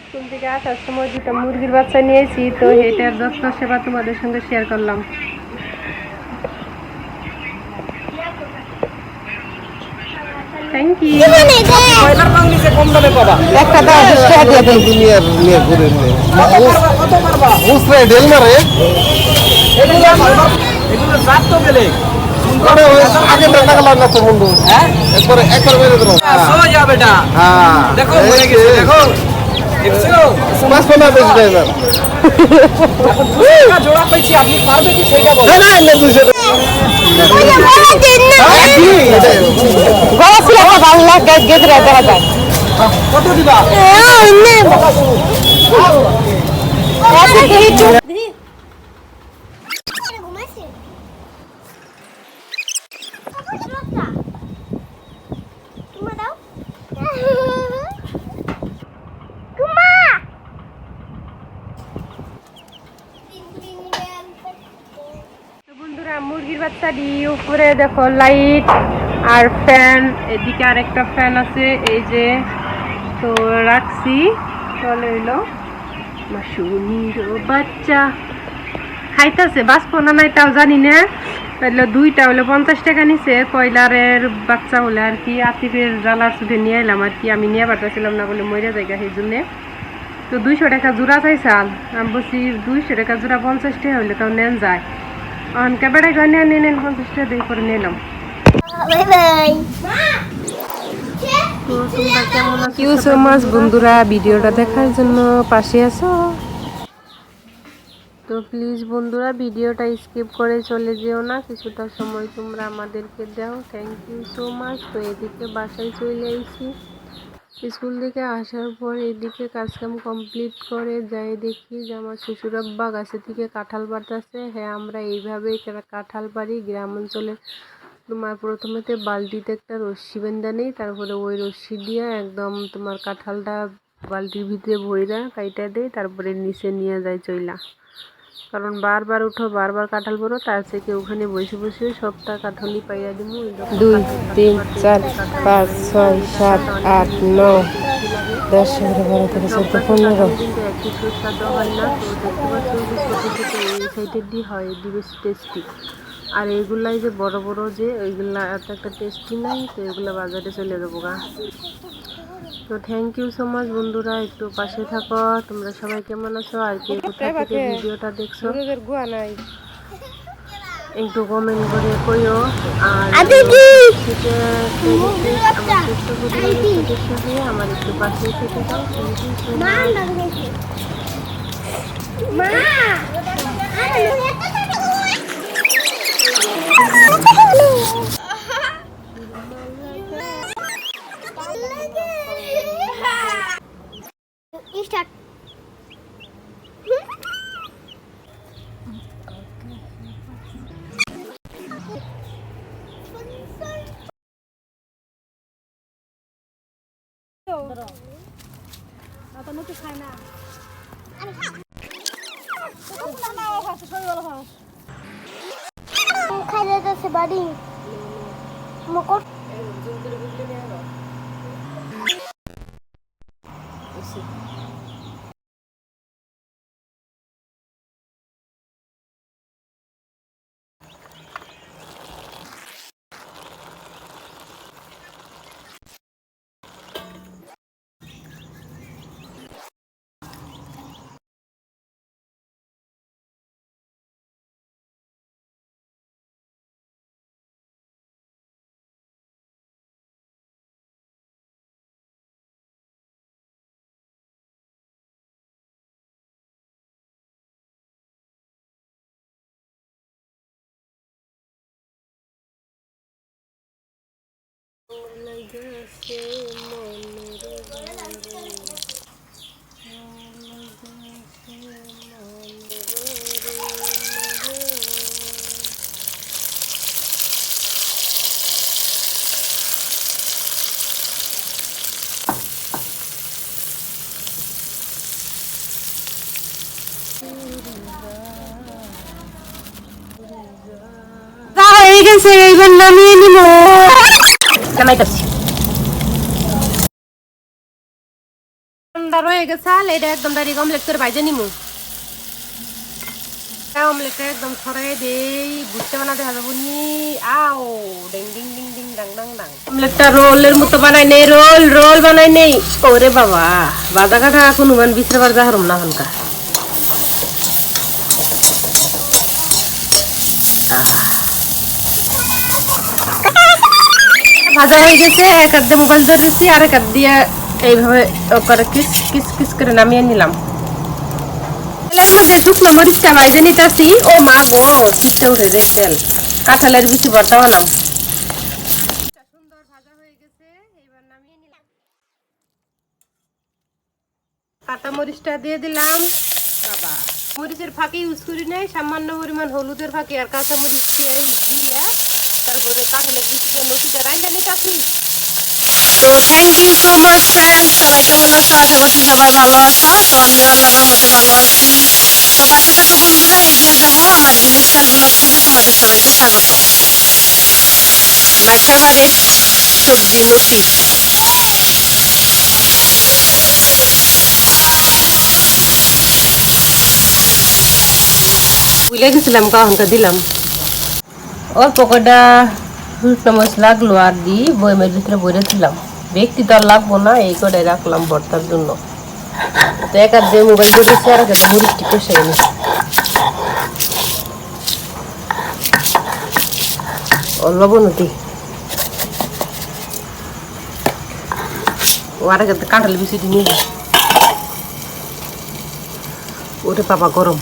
School থেকে আসার সময় দুটো মুরগির বাচ্চা নিয়েছি তো এটার যত্ন সেবা তোমাদের সঙ্গে শেয়ার করলাম। একটা দাও শেয়ার দিয়ে দেই নিয়ে নিয়ে। ঘুরে আগে টাকা লাগা তো বন্ধু। একবার একবার বেঁধে দেবো। হ্যাঁ দেখো, গেছে, দেখো জোড়া পেয়েছি আপনি পারবে কি সেইটা বলো না না না দুশো গলা ছিল একটা ভালো লাগে গেদরা দেখা যায় কত দিবা তো বন্ধুরা মুরগির বাচ্চাটি উপরে দেখো লাইট আর ফ্যান এদিকে আরেকটা ফ্যান আছে, এই যে তো রাখছি। চলে এলো মাসুনির বাচ্চা। খাইতেছে, বাঁচবো না নাই তাও জানি না। হইল দুইটা হলো পঞ্চাশ টাকা নিছে, কয়লারের বাচ্চা হলে আর কি, আতিফের জ্বালার সুধে নিয়ে এলাম আর কি, আমি নিয়ে পারতেছিলাম না বলে মরে জায়গা সেই জন্যে। তো দুইশো টাকা জোড়া চাইছাল আমি বলছি, দুইশো টাকা জোড়া পঞ্চাশ টাকা হইলে তাও নেন যায়। নেন নেন পঞ্চাশ টাকা দিয়ে করে নিলাম ইউ সো মাচ বন্ধুরা, ভিডিওটা দেখার জন্য পাশে আছো? তো প্লিজ বন্ধুরা, ভিডিওটা স্কিপ করে চলে যেও না, কিছুটা সময় তোমরা আমাদেরকে দাও। থ্যাংক ইউ সো মাচ তো এদিকে বাসায় চলে আইছি। স্কুল থেকে আসার পর এদিকে কাজকাম কমপ্লিট করে যাই দেখি যে আমার শ্বশুরাব্বা গাছে থেকে কাঁঠাল পাড়তেছে হ্যাঁ আমরা এইভাবেই কাঁঠাল পারি গ্রাম অঞ্চলে। তোমার প্রথমেতে বালতিতে একটা রশ্মি বেঁধা নেই, তারপরে ওই রশ্মি দিয়ে একদম তোমার কাঁঠালটা বালতির ভিতরে ভইরা কাইটা দেয়, তারপরে নিচে নিয়ে যায় চইলা। কারণ বারবার উঠো বারবার কাঁঠাল পড়ো তার থেকে ওখানে বসে বসে সবটা কাঁঠালই পাইয়া দিব দুই তিন চার পাঁচ ছয় সাত আট নয় দশ এগারো বারো তেরো চোদ্দ পনেরো। কিন্তু একই সুস্বাদু হয় না তো দেখতে পাচ্ছ যে ছোটো ছোটো এই সাইডের দিয়ে হয় এটি বেশি টেস্টি। আর এগুলাই যে বড় বড় যে ওইগুলা এত একটা টেস্টি নাই তো এগুলো বাজারে চলে যাব গা। তো থ্যাংক ইউ সো মাচ বন্ধুরা একটু পাশে থাকো। তোমরা সবাই কেমন আছো? আর কি কোথা থেকে ভিডিওটা দেখছ? একটু কমেন্ট করে কইও। আর আমার একটু পাশে থেকে দাও thank you so much Start. খাইলে যাচ্ছে বাড়ি মকর হয়ে গেছে এইবার নামিয়ে নিব নাইতাছি ঠান্ডা রয়ে গেছে, আল, এটা একদম ডাইরেক্ট অমলেট করে ভাইজে নিমু। অমলেটটা একদম ছড়াই দেই, বুঝতে বানা দেখা যাব নি। আও, ডিং ডিং ডিং ডিং, ডাং ডাং ডাং। অমলেটটা রোলের মতো বানাই নেই, রোল রোল বানাই নেই। ওরে বাবা বাদা কাঠা এখন মান বিচরে বার যাহারম না হনকা। ভাজা হয়ে গেছে, এক মোবাইল ধরেছি, আর এক দিয়ে এইভাবে কিস কিস কিস করে নামিয়ে নিলাম। মরিচটা দিয়ে দিলাম। বাবা। মরিচের ইউজ সামান্য পরিমাণ হলুদের ফাঁকি আর কাঁচা মরিচ দিয়ে দিয়ে তারপরে কাঁঠালের বিচি লতিটা রান্না নিতেছি তো thank you so much friend সবাই কেমন আছো আশা করছি সবাই ভালো আছো তো আমিও আল্লাহর রহমতে ভালো আছি। তো পাশে থাকা বন্ধুরা এগিয়ে যাব আমার রিস্টার ব্লগ থেকে তোমাদের সবাইকে স্বাগত মাই ফেভারিট সবজি মুরগি? বুঝলে গেছিলাম কাহনটা দিলাম। অল্প কটা শুকনো মাছ লাগল আর দি, বইমের ভিতরে বইরেছিলাম ব্যক্তি তো আর লাগবো না, এই কটাই রাখলাম ভর্তার জন্য। তো এক হাত দিয়ে মোবাইল ধরেছি আর এক হাতে মুড়িটি কষে নি লবণতি ও আর এক হাতে কাঁঠাল বিছিটি নিয়ে ওটা পাপা গরম।